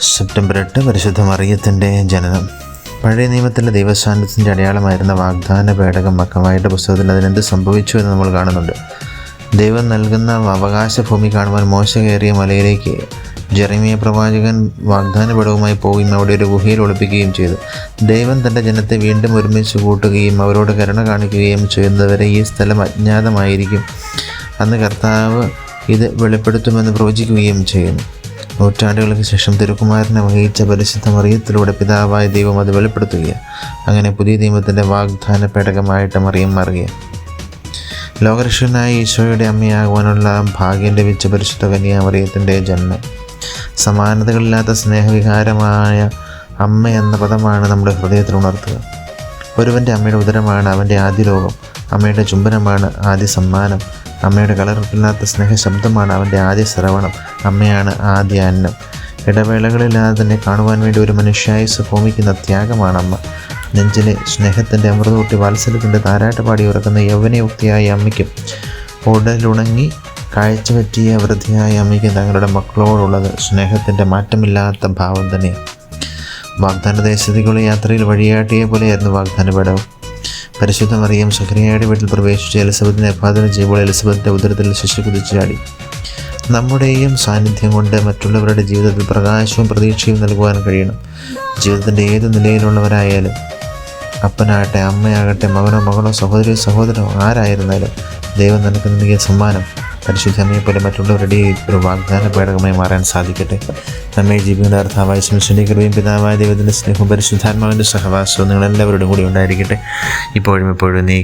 September എട്ട് പരിശുദ്ധ മറിയത്തിന്റെ ജനനം. പഴയ നിയമത്തിലെ ദൈവസാന്നിധ്യത്തിന്റെ അടയാളമായിരുന്ന വാഗ്ദാന പേടകം മക്കമായിട്ട് പുസ്തകത്തിൽ അതിനെന്ത് സംഭവിച്ചു എന്ന് നമ്മൾ കാണുന്നുണ്ട്. ദൈവം നൽകുന്ന അവകാശ ഭൂമി കാണുവാൻ മോശ കയറിയ മലയിലേക്ക് ജെറമിയ പ്രവാചകൻ വാഗ്ദാന പേടകവുമായി പോവുകയും അവിടെ ഒരു ഗുഹയിൽ ഒളിപ്പിക്കുകയും ചെയ്തു. ദൈവം തന്റെ ജനത്തെ വീണ്ടും ഒരുമിച്ച് കൂട്ടുകയും അവരോട് കരുണ കാണിക്കുകയും ചെയ്യുന്നവരെ ഈ സ്ഥലം അജ്ഞാതമായിരിക്കും. അന്ന് കർത്താവ് ഇത് വെളിപ്പെടുത്തുമെന്ന് പ്രവചിക്കുകയും ചെയ്യുന്നു. നൂറ്റാണ്ടുകൾക്ക് ശേഷം തിരുക്കുമാരനെ വഹിച്ച പരിശുദ്ധ മറിയത്തിലൂടെ പിതാവായ ദൈവം അത് വെളിപ്പെടുത്തുകയാണ്. അങ്ങനെ പുതിയ നിയമത്തിന്റെ വാഗ്ദാന പേടകമായിട്ട് മറിയം മാറുകയാണ്. ലോകരക്ഷകനായ ഈശോയുടെ അമ്മയാകുവാനുള്ള ഭാഗ്യം ലഭിച്ച പരിശുദ്ധ കന്യാമറിയത്തിന്റെ ജന്മം. സമാനതകളില്ലാത്ത സ്നേഹവികാരമായ അമ്മ എന്ന പദമാണ് നമ്മുടെ ഹൃദയത്തിൽ ഉണർത്തുക. ഒരുവന്റെ അമ്മയുടെ ഉദരമാണ് അവന്റെ ആദ്യ ലോകം അമ്മയുടെ ചുംബനമാണ് ആദ്യ സമ്മാനം. അമ്മയുടെ കളറില്ലാത്ത സ്നേഹ ശബ്ദമാണ് അവന്റെ ആദ്യ ശ്രവണം. അമ്മയാണ് ആദ്യ അന്നം. ഇടവേളകളില്ലാതെ തന്നെ കാണുവാൻ വേണ്ടി ഒരു മനുഷ്യായുസ് ഹോമിക്കുന്ന ത്യാഗമാണ് അമ്മ. നെഞ്ചിലെ സ്നേഹത്തിന്റെ അമൃതൂട്ടി വാത്സല്യത്തിന്റെ താരാട്ടുപാടി ഉറക്കുന്ന യൗവനയുക്തിയായ അമ്മയ്ക്കും ഉടലുണങ്ങി കാഴ്ച പറ്റിയ വൃദ്ധിയായ അമ്മയ്ക്ക് തങ്ങളുടെ മക്കളോടുള്ളത് സ്നേഹത്തിന്റെ മാറ്റമില്ലാത്ത ഭാവം തന്നെയാണ് വാഗ്ദാന ദേശത്തേക്കുള്ള യാത്രയിൽ വഴിയാട്ടിയെ പോലെയായിരുന്നു വാഗ്ദാന പടവും പരിശുദ്ധ മറിയം സഖറിയയുടെ വീട്ടിൽ പ്രവേശിച്ച് എലിസബത്തിനെ അഭാദനം ചെയ്യുമ്പോൾ എലിസബത്തിന്റെ ഉദരത്തിൽ ശിശു കുതിച്ചാടി നമ്മുടെയും സാന്നിധ്യം കൊണ്ട് മറ്റുള്ളവരുടെ ജീവിതത്തിൽ പ്രകാശവും പ്രതീക്ഷയും നൽകുവാൻ കഴിയണം. ജീവിതത്തിന്റെ ഏത് നിലയിലുള്ളവരായാലും അപ്പനാകട്ടെ അമ്മയാകട്ടെ മകനോ മകളോ സഹോദരി സഹോദരോ ആരായിരുന്നാലും ദൈവം നൽകുന്ന സമ്മാനം പരിശുദ്ധ അമ്മയെ പോലെ മറ്റുള്ളവരുടെ ഒരു വാഗ്ദാന പേടകമായി മാറാൻ സാധിക്കട്ടെ. നമ്മെ ജീവിക്കുന്ന അർത്ഥാവായ ശംശന്റെ കൃപയും പിതാവായ ദൈവത്തിന്റെ സ്നേഹവും പരിശുദ്ധാത്മാവിന്റെ സഹവാസവും നിങ്ങളെല്ലാവരോടും കൂടി ഉണ്ടായിരിക്കട്ടെ. ഇപ്പോഴും ഇപ്പോഴും നീ